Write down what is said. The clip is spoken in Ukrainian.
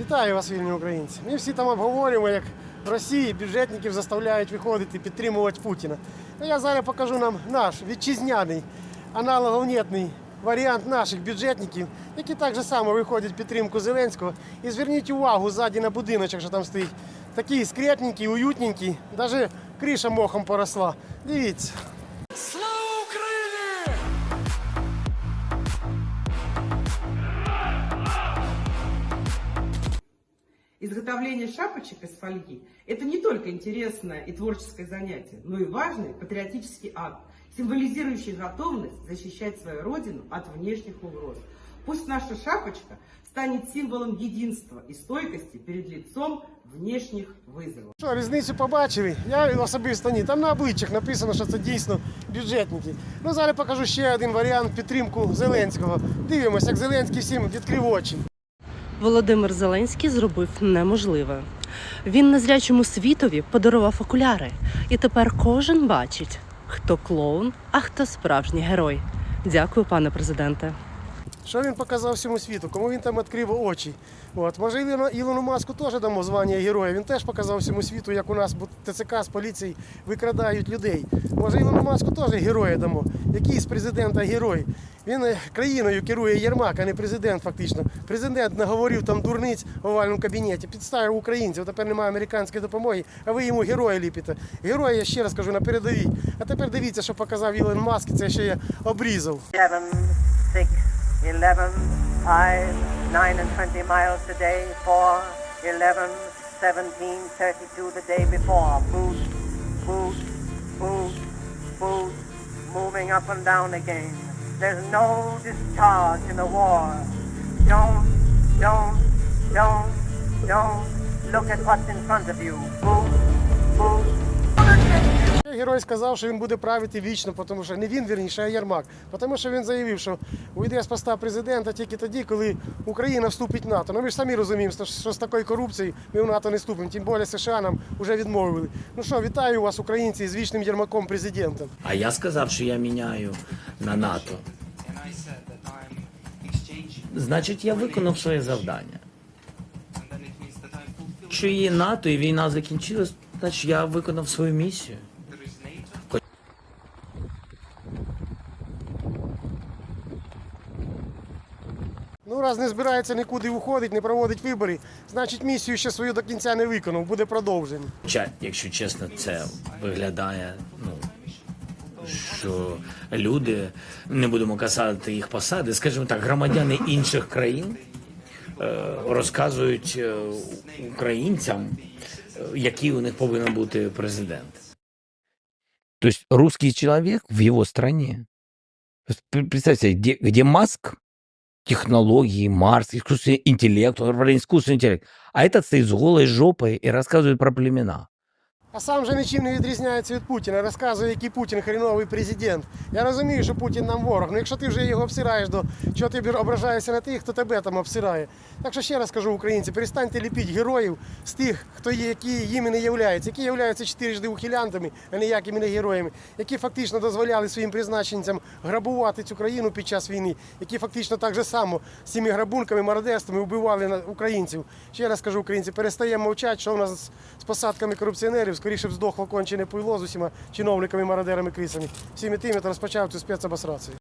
Вітаю вас, вільні українці. Ми всі там обговорюємо, як в Росії бюджетників заставляють виходити підтримувати Путіна. А я зараз покажу нам наш вітчизняний аналоговнітний варіант наших бюджетників, які так же само виходять підтримку Зеленського. І зверніть увагу ззаді на будиночок, що там стоїть. Такий скрепненький, уютненький, навіть криша мохом поросла. Дивіться. Изготовление шапочек из фольги – это не только интересное и творческое занятие, но и важный патриотический акт, символизирующий готовность защищать свою родину от внешних угроз. Пусть наша шапочка станет символом единства и стойкости перед лицом внешних вызовов. Що, різницю побачили? Я особисто ні. Там на обличчях написано, що це дійсно бюджетники. Ну зараз покажу ще один варіант підтримку Зеленського. Дивимося, як Зеленський всім відкрив очі. Володимир Зеленський зробив неможливе. Він незрячому світові подарував окуляри, і тепер кожен бачить, хто клоун, а хто справжній герой. Дякую, пане президенте. Що він показав всьому світу? Кому він там відкрив очі? От. Може, Ілону, Ілону Маску теж дамо звання героя. Він теж показав всьому світу, як у нас ТЦК з поліції викрадають людей. Може, Ілону Маску теж героя дамо. Який з президента герой? Він е, країною керує Єрмак, а не президент, фактично. Президент наговорив там дурниць в овальному кабінеті, підставив українців. Тепер немає американської допомоги, а ви йому героя ліпите. Героя, я ще раз кажу, на передовій. А тепер дивіться, що показав Ілон Маск, це ще я обрізав. 7, 6, 11, 5, 9 and 20 miles today, 4, 11, 17, 32 the day before. Boost, boost, boost, boost, moving up and down again. There's no discharge in the war. Don't, don't, don't, don't look at what's in front of you. Boost, boost, Герой сказав, що він буде правити вічно, тому що не він вірніше, а Єрмак. Тому що він заявив, що уйде з поста президента тільки тоді, коли Україна вступить в НАТО. Ну ми ж самі розуміємо, що- що з такою корупцією ми в НАТО не вступимо. Тим більше США нам вже відмовили. Ну що, вітаю вас, українці, з вічним Єрмаком президентом. А я сказав, що я міняю на НАТО. Значить, я виконав своє завдання. Якщо є НАТО і війна закінчилась, значить я виконав свою місію. Ну, раз не збирається нікуди уходить, не проводить вибори, значить місію ще свою до кінця не виконав, буде продовження. Хоча, якщо чесно, це виглядає, ну що люди, не будемо казати їх посади, скажімо так, громадяни інших країн е, розказують е, українцям, е, який у них повинен бути президент. То есть русский человек в его стране. Представьте, где, где Маск, технологии, Марс, искусственный интеллект, он говорит, искусственный интеллект, а этот стоит с голой жопой и рассказывает про племена. А сам же нічим не відрізняється від Путіна. Розказує, який Путін хреновий президент. Я розумію, що Путін нам ворог. Ну якщо ти вже його обсираєш, то чого ти ображаєшся на тих, хто тебе там обсирає. Так що ще раз кажу, українці, перестаньте ліпіть героїв з тих, хто є, які їми не являються, які являються чотирижди ухилянтами, а ніякими не героями, які фактично дозволяли своїм призначенцям грабувати цю країну під час війни, які фактично так же само з цими грабунками, мародерствами вбивали українців. Ще раз кажу, українці, перестаємо мовчати, що в нас з посадками корупціонерів, б здохло кончене пуйло з усіма чиновниками, мародерами, крісами. Всіми тими, та розпочав цю спецобосрацію.